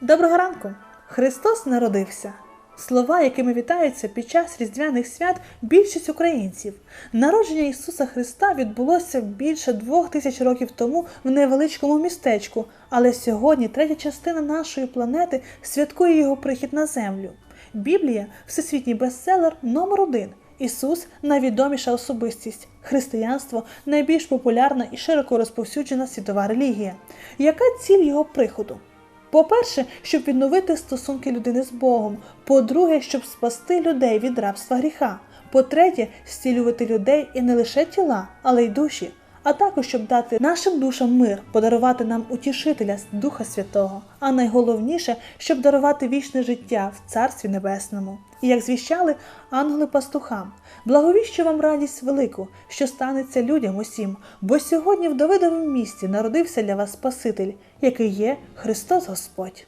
Доброго ранку! Христос народився. Слова, якими вітаються під час різдвяних свят більшість українців. Народження Ісуса Христа відбулося більше двох тисяч років тому в невеличкому містечку, але сьогодні третя частина нашої планети святкує його прихід на землю. Біблія всесвітній бестселер номер один. Ісус найвідоміша особистість. Християнство найбільш популярна і широко розповсюджена світова релігія. Яка ціль його приходу? По-перше, щоб відновити стосунки людини з Богом. По-друге, щоб спасти людей від рабства гріха. По-третє, зцілювати людей і не лише тіла, але й душі. А також щоб дати нашим душам мир, подарувати нам утішителя Духа Святого, а найголовніше, щоб дарувати вічне життя в Царстві Небесному. І як звіщали ангели пастухам, благовіщу вам радість велику, що станеться людям усім, бо сьогодні в Давидовому місті народився для вас Спаситель, який є Христос Господь.